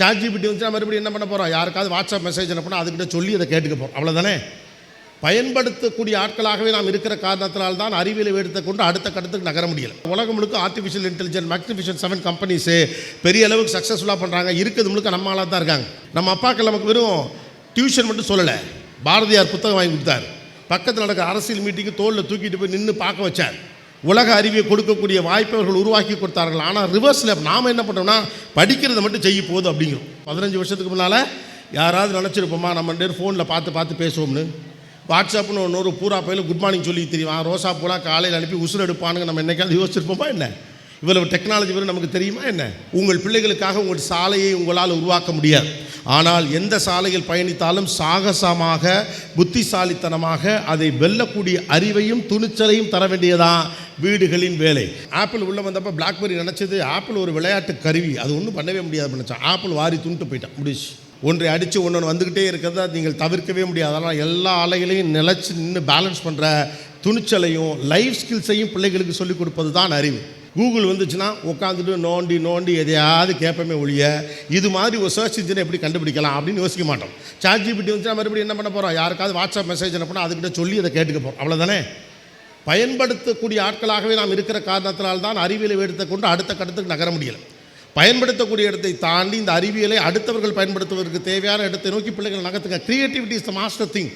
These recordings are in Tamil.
சாட் ஜிபிடி வந்துச்சுன்னா மறுபடியும் என்ன பண்ண போகிறோம் யாருக்காவது வாட்ஸ்அப் மெசேஜ் அனுப்பினா அதுக்கிட்ட சொல்லி அதை கேட்டுக்க போகிறோம் அவ்வளோதானே பயன்படுத்தக்கூடிய ஆட்களாகவே நாம் இருக்கிற காரணத்தினால் தான் அறிவியலை எடுத்து கொண்டு அடுத்த கட்டத்துக்கு நகர முடியல. உலகம் முழுக்க artificial intelligent magnificent seven companies பெரிய அளவுக்கு சக்ஸஸ்ஃபுல்லாக பண்ணுறாங்க இருக்கிறது முழுக்க நம்ம ஆளாக தான் இருக்காங்க. நம்ம அப்பாக்கள் நமக்கு வெறும் டியூஷன் மட்டும் சொல்லலை. பாரதியார் புத்தகம் வாங்கி கொடுத்தார். பக்கத்தில் நடக்கிற அரசியல் மீட்டிங்கு தோளில் தூக்கிட்டு போய் நின்று பார்க்க வச்சார். உலக அறிவை கொடுக்கக்கூடிய வாய்ப்பை அவர்கள் உருவாக்கி கொடுத்தார்கள். ஆனால் ரிவர்ஸில் நாம் என்ன பண்ணோம்னா படிக்கிறத மட்டும் செய்ய போகுது அப்படிங்கிறோம். பதினஞ்சு வருஷத்துக்கு முன்னால் யாராவது நினச்சிருப்போமா நம்ம ரெண்டு ஃபோனில் பார்த்து பார்த்து பேசுவோம்னு. வாட்ஸ்அப்னு ஒன்று ஒரு பூரா பையில குட் மார்னிங் சொல்லி தெரியும். ரோசா பூரா காலையில் அனுப்பி உசுறு எடுப்பானுங்க. நம்ம என்னைக்காவது யோசிச்சிருப்போமா என்ன? இவ்வளவு டெக்னாலஜி வரும் நமக்கு தெரியுமா என்ன? உங்கள் பிள்ளைகளுக்காக உங்கள் சாலையை உங்களால் உருவாக்க முடியாது. ஆனால் எந்த சாலையில் பயணித்தாலும் சாகசமாக புத்திசாலித்தனமாக அதை வெல்லக்கூடிய அறிவையும் துணிச்சலையும் தர வேண்டியதான் வீடுகளின் வேலை. ஆப்பிள் உள்ளே வந்தப்போ பிளாக்பெரி நினச்சது ஆப்பிள் ஒரு விளையாட்டு கருவி. அது ஒன்றும் பண்ணவே முடியாது நினச்சான் ஆப்பிள் வாரி துண்டு போயிட்டான். முடிச்சு. ஒன்றை அடித்து ஒன்று வந்துக்கிட்டே இருக்கிறத நீங்கள் தவிர்க்கவே முடியாது. அதனால் எல்லா அலைகளையும் நிலச்சி நின்று பேலன்ஸ் பண்ணுற துணிச்சலையும் லைஃப் ஸ்கில்ஸையும் பிள்ளைகளுக்கு சொல்லிக் கொடுப்பது தான் அறிவு. கூகுள் வந்துச்சுன்னா உட்காந்துட்டு நோண்டி நோண்டி எதையாவது கேட்பமே ஒழிய இது மாதிரி ஒரு சர்ச் இன்ஜினை எப்படி கண்டுபிடிக்கலாம் அப்படின்னு யோசிக்க மாட்டோம். சாட் ஜிபிடி வந்துச்சுன்னா மறுபடியும் என்ன பண்ண போகிறோம் யாருக்காவது வாட்ஸ்அப் மெசேஜ் அனுப்பினா அதுக்கிட்ட சொல்லி அதை கேட்டுக்க போகிறோம் அவ்வளோதானே பயன்படுத்தக்கூடிய ஆட்களாகவே நாம் இருக்கிற காரணத்தினால் தான் அறிவியலை எடுத்து கொண்டு அடுத்த கட்டத்துக்கு நகர முடியலை. பயன்படுத்தக்கூடிய இடத்தை தாண்டி இந்த அறிவியலை அடுத்தவர்கள் பயன்படுத்துவதற்கு தேவையான இடத்தை நோக்கி பிள்ளைகள் நகர்த்துங்க. Creativity is the master thing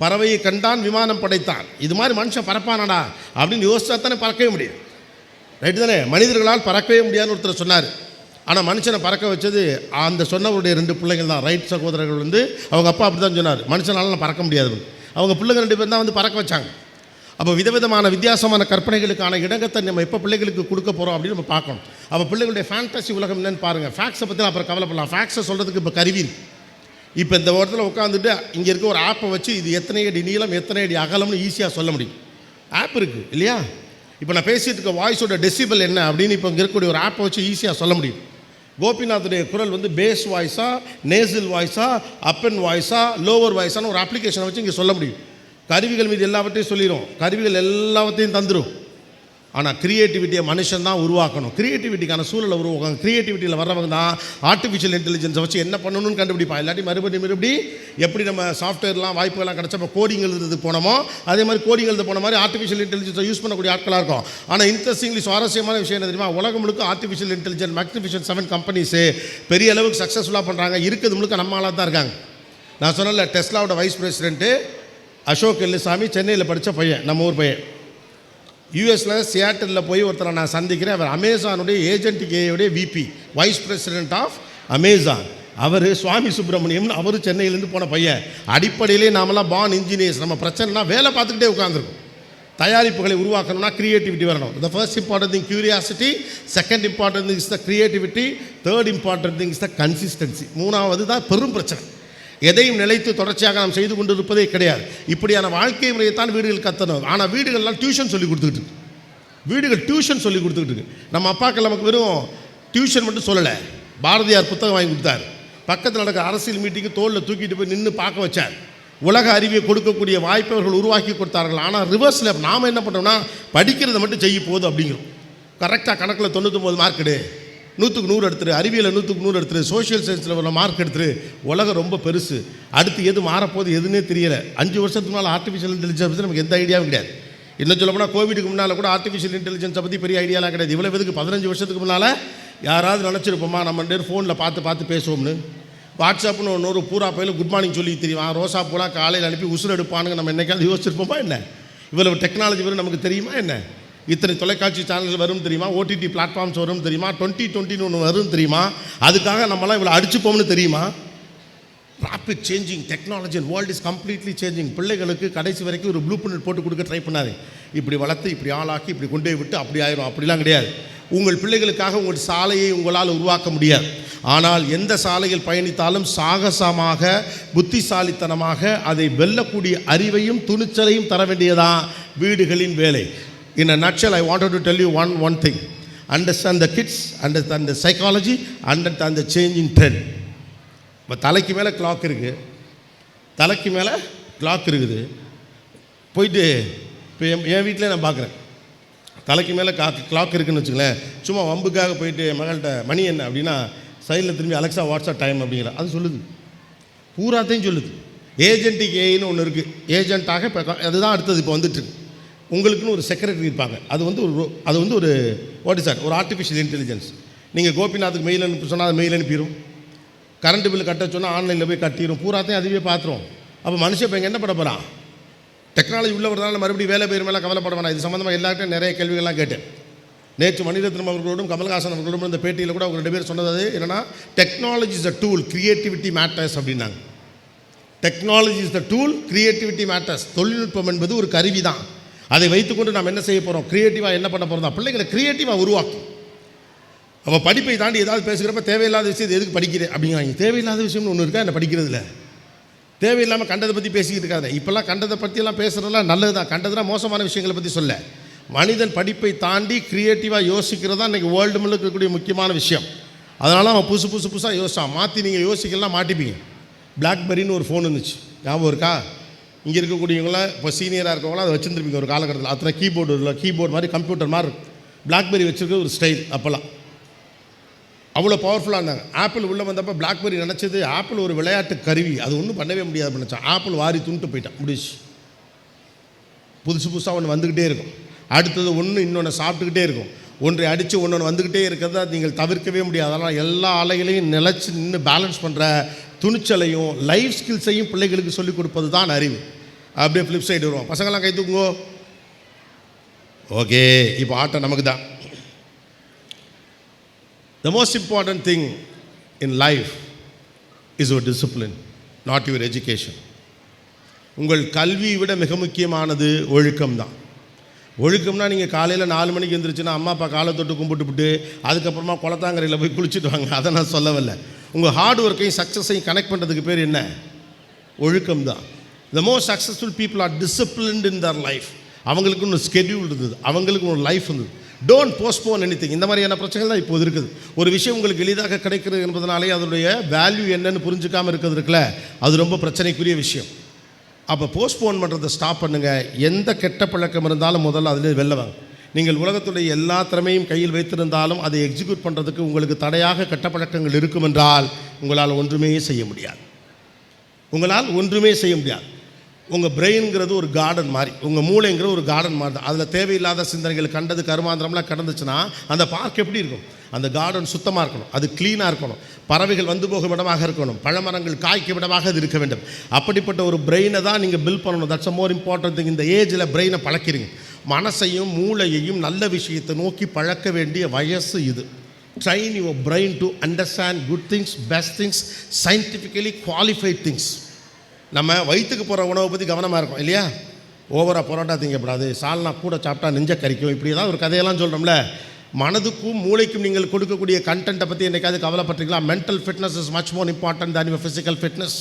பறவையை கண்டான் விமானம் படைத்தான். இது மாதிரி மனுஷன் பறப்பானடா? அப்படின்னு யோசிச்சா தானே பறக்கவே முடியும். ரைட்டு தானே? மனிதர்களால் பறக்கவே முடியாதுன்னு ஒருத்தர் சொன்னார். ஆனால் மனுஷனை பறக்க வச்சது அந்த சொன்னவருடைய ரெண்டு பிள்ளைகள் தான். ரைட் சகோதரர்கள் வந்து அவங்க அப்பா அப்படி தான் சொன்னார். மனுஷனால் நான் பறக்க முடியாது அவங்க பிள்ளைங்க ரெண்டு பேர் தான் வந்து பறக்க வச்சாங்க. அப்போ விதவிதமான வித்தியாசமான கற்பனைகளுக்கான இடங்கத்தை நம்ம எப்போ பிள்ளைகளுக்கு கொடுக்க போகிறோம் அப்படின்னு நம்ம பார்க்கணும். அப்போ பிள்ளைகளுடைய ஃபேண்டசி உலகம் என்னன்னு பாருங்கள் ஃபேக்ஸை பற்றி அப்புறம் கவலைப்படலாம். ஃபேக்ஸை சொல்கிறதுக்கு இப்போ கருவி இப்போ இந்த இடத்துல உட்காந்துட்டு இங்கே இருக்க ஒரு ஆப்பை வச்சு இது எத்தனை அடி நீளம் எத்தனை அடி அகலம்னு ஈஸியாக சொல்ல முடியும். ஆப் இருக்குது இல்லையா? இப்போ நான் பேசிகிட்டு இருக்க வாய்ஸோட டெசிபல் என்ன அப்படின்னு இப்போ இங்கே இருக்கக்கூடிய ஒரு ஆப்பை வச்சு ஈஸியாக சொல்ல முடியும். கோபிநாத்துடைய குரல் வந்து பேஸ் வாய்ஸா நேசில் வாய்ஸா அப்பன் வாய்ஸா லோவர் வாய்ஸான்னு ஒரு அப்ளிகேஷனை வச்சு இங்கே சொல்ல முடியும். கருவிகள் மீது எல்லாவற்றையும் சொல்லிடும் கருவிகள் எல்லாவற்றையும் தந்துடும் ஆனால் கிரியேட்டிவிட்டியை மனுஷன் தான் உருவாக்கணும். கிரியேட்டிவிட்டிக்கான சூழலை உருவாக்கணும். கிரியேட்டிவிட்டியில் வர்றவங்க தான் ஆர்டிஃபிஷியல் இன்டெலிஜென்ஸை வச்சு என்ன பண்ணணும்னு கண்டுபிடிப்பா இல்லாட்டி மறுபடியும் மறுபடி எப்படி நம்ம சாஃப்ட்வேர்லாம் வாய்ப்புகள்லாம் கிடச்சப்போ கோடிங் எழுதுறது போனோமோ அதே மாதிரி கோடிங் எழுத போன மாதிரி ஆர்டிஃபிஷியல் இன்டெலிஜென்ஸை யூஸ் பண்ணக்கூடிய ஆட்களாக இருக்கும். ஆனால் இன்ட்ரெஸ்டிங்லி சுவாரஸ்யமான விஷயம் என்ன தெரியுமா? உலகம் முழுக்க artificial intelligence magnificent seven companies பெரிய அளவுக்கு சக்ஸஸ்ஃபுல்லாக பண்ணுறாங்க இருக்கிறது முழுக்க நம்ம ஆளாக தான் இருக்காங்க. நான் சொன்னல டெஸ்லாவோட வைஸ் பிரசிடென்ட்டு அசோக் எல்லுசாமி சென்னையில் படித்த பையன் நம்ம ஊர் பையன். யூஎஸில் சியாட்டலில் போய் ஒருத்தரை நான் சந்திக்கிறேன். அவர் அமேசானுடைய agent கேயுடைய VP vice president of Amazon அவர் சுவாமி சுப்பிரமணியம்னு அவர் சென்னையிலேருந்து போன பையன். அடிப்படையிலே நாமெல்லாம் பான் இன்ஜினியர்ஸ் நம்ம பிரச்சனைனா வேலை பார்த்துக்கிட்டே உட்காந்துருக்கும் தயாரிப்புகளை உருவாக்கணும்னா கிரியேட்டிவிட்டி வரணும். The first important thing curiosity second important thing is the creativity third important thing is the consistency மூணாவது தான் பெரும் பிரச்சனை. எதையும் நிலைத்து தொடர்ச்சியாக நாம் செய்து கொண்டு இருப்பதே கிடையாது. இப்படியான வாழ்க்கை முறையைத்தான் வீடுகள் கத்தணும். ஆனால் வீடுகள்லாம் டியூஷன் சொல்லி கொடுத்துக்கிட்டு வீடுகள் டியூஷன் சொல்லி கொடுத்துக்கிட்டு இருக்கு. நம்ம அப்பாக்கள் நமக்கு வெறும் டியூஷன் மட்டும் சொல்லலை. பாரதியார் புத்தகம் வாங்கி கொடுத்தார். பக்கத்தில் நடக்கிற அரசியல் மீட்டிங்கு தோளில் தூக்கிட்டு போய் நின்று பார்க்க வச்சார். உலக அறிவியை கொடுக்கக்கூடிய வாய்ப்பை அவர்கள் உருவாக்கி கொடுத்தார்கள். ஆனால் ரிவர்ஸில் நாம் என்ன பண்ணோம்னா படிக்கிறத மட்டும் செய்ய போதும் அப்படிங்கிறோம். கரெக்டாக கணக்கில் தொண்ணூற்றி ஒம்பது மார்க்கெடு நூற்றுக்கு நூறு எடுத்துரு அறிவியலில் நூற்றுக்கு நூறு எடுத்துரு சோஷியல் சயின்ஸில் உள்ள மார்க் எடுத்துரு. உலகம் ரொம்ப பெருசு. அடுத்து எது மாறப்போகுது எதுன்னே தெரியலை. அஞ்சு வருஷத்துக்கு மேலே ஆர்டிஃபிஷியல் இன்டெலிஜென்ஸ் பற்றி நமக்கு எந்த ஐடியாவும் கிடையாது. இன்னும் சொல்ல போனால் கோவிடுக்கு முன்னால் கூட ஆர்டிஃபிஷியல் இன்டெலிஜென்ஸை பற்றி பெரிய ஐடியாலாம் கிடையாது. இவ்வளோ இதுக்கு பதினஞ்சு வருஷத்துக்கு முன்னால் யாராவது நினச்சிருப்போமா நம்ம ரெண்டு ஃபோனில் பார்த்து பார்த்து பேசுவோம்னு. வாட்ஸ்அப்னு ஒன்று ஒரு பூரா பையில குட் மார்னிங் சொல்லி தெரியும். ரோசா பூரா காலையில் அனுப்பி உசுறு எடுப்பானுங்க. நம்ம என்னைக்காவது யோசிச்சிருப்போமா என்ன? இவ்வளவு டெக்னாலஜி வரும் நமக்கு தெரியுமா என்ன? இத்தனை தொலைக்காட்சி சேனல்கள் வரும் தெரியுமா? ஓடிடி பிளாட்ஃபார்ம்ஸ் வரும் தெரியுமா? டுவெண்ட்டி டுவெண்ட்டின்னு ஒன்று வரும் தெரியுமா? அதுக்காக நம்மளாம் இவ்வளோ அடிச்சுப்போம்னு தெரியுமா? Rapid changing technology world is completely changing பிள்ளைகளுக்கு கடைசி வரைக்கும் ஒரு ப்ளூ பிரிண்ட் போட்டு கொடுக்க ட்ரை பண்ணாது. இப்படி வளர்த்து இப்படி ஆளாக்கி இப்படி கொண்டு போய் விட்டு அப்படி ஆயிரும். அப்படிலாம் கிடையாது. உங்கள் பிள்ளைகளுக்காக உங்கள் சாலையை உங்களால் உருவாக்க முடியாது. ஆனால் எந்த சாலையில் பயணித்தாலும் சாகசமாக புத்திசாலித்தனமாக அதை வெல்லக்கூடிய அறிவையும் துணிச்சலையும் தர வேண்டியதான் வீடுகளின் வேலை. In a nutshell I wanted to tell you one one thing understand the kids understand the psychology understand the changing trend இப்போ தலைக்கு மேலே கிளாக் இருக்குது தலைக்கு மேலே கிளாக் இருக்குது. போயிட்டு இப்போ என் என் வீட்டிலே நான் பார்க்குறேன் தலைக்கு மேலே கா கிளாக் இருக்குதுன்னு வச்சுங்களேன் சும்மா வம்புக்காக போயிட்டு என் மகள்கிட்ட மணி என்ன? அப்படின்னா சைடில் திரும்பி அலெக்ஸா வாட்ஸ்அப் டைம் அப்படிங்கிற அது சொல்லுது. பூராத்தையும் சொல்லுது. ஏஜென்டிக் ஏன்னு ஒன்று இருக்குது ஏஜென்ட்டாக இப்போ அதுதான் அடுத்தது இப்போ வந்துட்டுருக்கு உங்களுக்குன்னு ஒரு செக்ரட்டரி இருப்பாங்க. அது வந்து ஒரு அது வந்து ஒரு வாட் இஸ் ஒரு ஆர்டிஃபிஷியல் இன்டெலிஜென்ஸ் நீங்கள் கோபிநாத்துக்கு மெயில் அனுப்பி சொன்னால் அது மெயில் அனுப்பிடும் கரண்ட் பில் கட்ட சொன்னால் ஆன்லைனில் போய் கட்டிடும் பூராத்தையும் அதுவே பார்த்துரும் அப்போ மனுஷன் இப்போ என்ன பண்ண போகிறான் டெக்னாலஜி உள்ள வரதால மறுபடியும் வேலை பெயர் மேலே கவலைப்பட வேணாம். இது சம்மந்தமாக எல்லார்ட்டும் நிறைய கேள்விகள்லாம் கேட்டேன். நேற்று மணிரத்னம் அவர்களோடும் கமல்ஹாசன் அவர்களோடும் இந்த பேட்டியில் கூட அவங்க ரெண்டு பேர் சொன்னது என்னென்னா என்னன்னா technology is the tool creativity matters அப்படின்னாங்க. Technology is the tool creativity matters தொழில்நுட்பம் என்பது ஒரு கருவி தான் அதை வைத்துக்கொண்டு நாம் என்ன செய்ய போகிறோம் க்ரியேட்டிவாக என்ன பண்ண போகிறோம் பிள்ளைகளை க்ரியேட்டிவாக உருவாக்கும் அவள் படிப்பை தாண்டி ஏதாவது பேசுகிறப்ப தேவையில்லாத விஷயத்தை எதுக்கு படிக்கிறேன்? அப்படிங்கிறாங்க. தேவையில்லாத விஷயம்னு ஒன்று இருக்கா? என்ன படிக்கிறதுல தேவையில்லாமல் கண்டதை பற்றி பேசிக்கிட்டு இருக்காது. இப்போல்லாம் கண்டதை பற்றியெல்லாம் பேசுகிறதெல்லாம் நல்லது தான் கண்டதுனா மோசமான விஷயங்களை பற்றி சொல்ல. மனிதன் படிப்பை தாண்டி க்ரியேட்டிவாக யோசிக்கிறது தான் இன்றைக்கி வேர்ல்டு முழுக்க இருக்கக்கூடிய முக்கியமான விஷயம். அதனால் அவன் புதுசு புதுசு புதுசாக யோசிச்சான். மாற்றி நீங்கள் யோசிக்கலாம் மாட்டிப்பீங்க. பிளாக்பெரின்னு ஒரு ஃபோன் இருந்துச்சு. ஞாபகம் இருக்கா? இங்கே இருக்கக்கூடியவங்களாம் இப்போ சீனியராக இருக்கவங்களாம் அதை வச்சுருந்துருப்பீங்க ஒரு காலகட்டத்தில். அத்தனை கீபோர்டு இல்லை கீபோர்டு மாதிரி கம்ப்யூட்டர் மாதிரி இருக்கும். பிளாக்பெரி வச்சுருக்க ஒரு ஸ்டைல் அப்போல்லாம். அவ்வளோ பவர்ஃபுல்லாக இருந்தாங்க. ஆப்பிள் உள்ளே வந்தப்போ பிளாக்பெரி நினச்சது ஆப்பிள் ஒரு விளையாட்டு கருவி. அது ஒன்றும் பண்ணவே முடியாது நினச்சான் ஆப்பிள் வாரி துண்டு போயிட்டான். முடிச்சு புதுசு புதுசாக ஒன்று வந்துக்கிட்டே இருக்கும். அடுத்தது ஒன்று இன்னொன்று சாப்பிட்டுக்கிட்டே இருக்கும். ஒன்றை அடித்து ஒன்று ஒன்று வந்துக்கிட்டே இருக்கிறத நீங்கள் தவிர்க்கவே முடியாது. அதனால் எல்லா அலைகளையும் நிலச்சி நின்று பேலன்ஸ் பண்ணுற துணிச்சலையும் லைஃப் ஸ்கில்ஸையும் பிள்ளைகளுக்கு சொல்லிக் கொடுப்பது தான் அறிவு. அப்படியே ஃப்ளிப் சைடு வருவோம். பசங்களாம் கை தூக்குங்கோ. ஓகே இப்போ ஆட்டம் நமக்கு தான் the most important thing in life is your discipline not your education உங்கள் கல்வியை விட மிக முக்கியமானது ஒழுக்கம் தான் ஒழுக்கம்னா நீங்கள் காலையில் நாலு மணிக்கு எழுந்திரிச்சுன்னா அம்மா அப்பா காலை தொட்டு கும்பிட்டுப்புட்டு அதுக்கப்புறமா குளத்தாங்கரையில் போய் குளிச்சுட்டு வாங்க. அதை நான் சொல்லவில்லை. உங்கள் ஹார்ட் ஒர்க்கையும் சக்ஸஸையும் கனெக்ட் பண்ணுறதுக்கு பேர் என்ன? ஒழுக்கம் தான். The most successful people are disciplined in their life அவங்களுக்கு ஒரு ஸ்கெடியூல் இருந்தது. அவங்களுக்கு ஒரு லைஃப் இருந்தது. டோன்ட் போஸ்ட்போன் எனிதிங் இந்த மாதிரியான பிரச்சனைகள் தான் இப்போது இருக்குது. ஒரு விஷயம் உங்களுக்கு எளிதாக கிடைக்கிறது என்பதனாலே அதனுடைய வேல்யூ என்னன்னு புரிஞ்சுக்காமல் இருக்கிறது இருக்குல்ல? அது ரொம்ப பிரச்சனைக்குரிய விஷயம். அப்போ போஸ்ட்போன் பண்ணுறதை ஸ்டாப் பண்ணுங்கள் எந்த கெட்ட பழக்கம் இருந்தாலும் முதல்ல அதிலே வெளில வாங்க. நீங்கள் உலகத்துடைய எல்லா திறமையும் கையில் வைத்திருந்தாலும் அதை எக்ஸிக்யூட் பண்ணுறதுக்கு உங்களுக்கு தடையாக கட்டப்பழக்கங்கள் இருக்கும் என்றால் உங்களால் ஒன்றுமே செய்ய முடியாது. உங்களால் ஒன்றுமே செய்ய முடியாது. உங்கள் பிரெயின்ங்கிறது ஒரு கார்டன் மாதிரி உங்கள் மூளைங்கிற ஒரு கார்டன் மாதிரி தான். அதில் தேவையில்லாத சிந்தனைகள் கண்டது கருமாந்திரம்லாம் கடந்துச்சுன்னா அந்த பார்க் எப்படி இருக்கும்? அந்த கார்டன் சுத்தமாக இருக்கணும். அது க்ளீனாக இருக்கணும். பறவைகள் வந்து போகும் இடமாக இருக்கணும். பழமரங்கள் காய்க்கும் இடமாக அது இருக்க வேண்டும். அப்படிப்பட்ட ஒரு பிரெயினை தான் நீங்கள் பில்ட் பண்ணணும். தட்ஸ் மோர் இம்பார்ட்டன்ட் திங் இந்த ஏஜில் பிரெயினை பழக்கிறீங்க மனசையும் மூளையையும் நல்ல விஷயத்தை நோக்கி பழக்க வேண்டிய வயசு இது. Train your brain to understand good things best things scientifically qualified things நம்ம வயிற்றுக்கு போகிற உணவை பற்றி கவனமாக இருக்கும் இல்லையா? ஓவராக பரோட்டா திங்கப்படாது சால்னா கூட சாப்பிட்டா நெஞ்ச கறிக்கும் இப்படி ஏதாவது ஒரு கதையெல்லாம் சொல்கிறோம்ல மனதுக்கும் மூளைக்கும் நீங்கள் கொடுக்கக்கூடிய கண்டென்ட்டை பற்றி என்னைக்காவது கவலைப்பட்டீங்களா mental fitness is much more important than your physical fitness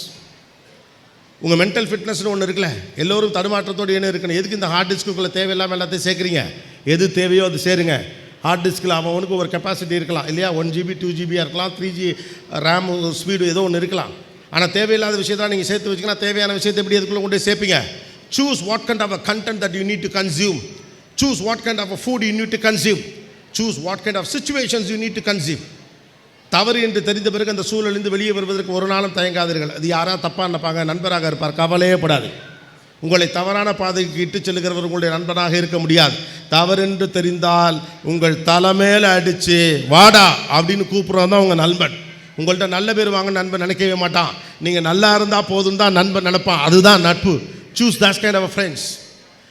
உங்கள் மென்டல் ஃபிட்னஸ்னு ஒன்று இருக்குல்ல? எல்லோரும் தடுமாற்றத்தோடு என்ன இருக்கணும். எதுக்கு இந்த ஹார்ட் டிஸ்க்குள்ளே தேவையில்லாமல் எல்லாத்தையும் சேர்க்குறீங்க? எது தேவையோ அது சேருங்க. ஹார்ட் டிஸ்கில் அவனுக்கு ஒரு கெப்பாசிட்டி இருக்கலாம். இல்லையா? ஒன் ஜிபி டூ ஜிபியாக இருக்கலாம். த்ரீ ஜி ரேம் ஸ்பீடு ஏதோ ஒன்று இருக்கலாம். ஆனால் தேவையில்லாத விஷயத்தான் நீங்கள் சேர்த்து வச்சிங்கன்னா தேவையான விஷயத்தை எப்படி அதுக்குள்ளே கொண்டு சேர்ப்பீங்க? Choose what kind of a content that you need to consume choose what kind of a food you need to consume choose what kind of situations you need to consume தவறு என்று தெரிந்த பிறகு அந்த சூழலிருந்து வெளியே வருவதற்கு ஒரு நாளும் தயங்காதீர்கள். அது யாராக தப்பாக நினைப்பாங்க? நண்பராக இருப்பார். கவலையே படாது உங்களை தவறான பாதைக்கு இட்டு செல்கிறவர் உங்களுடைய நண்பனாக இருக்க முடியாது. தவறென்று தெரிந்தால் உங்கள் தலைமையில் அடித்து வாடா அப்படின்னு கூப்பிட்றவன் தான் உங்கள் நண்பன். உங்கள்கிட்ட நல்ல பேர் வாங்க நண்பன் நினைக்கவே மாட்டான். நீங்கள் நல்லா இருந்தால் போதும் தான் நண்பன் நினைப்பான். அதுதான் நட்பு. Choose those kind of friends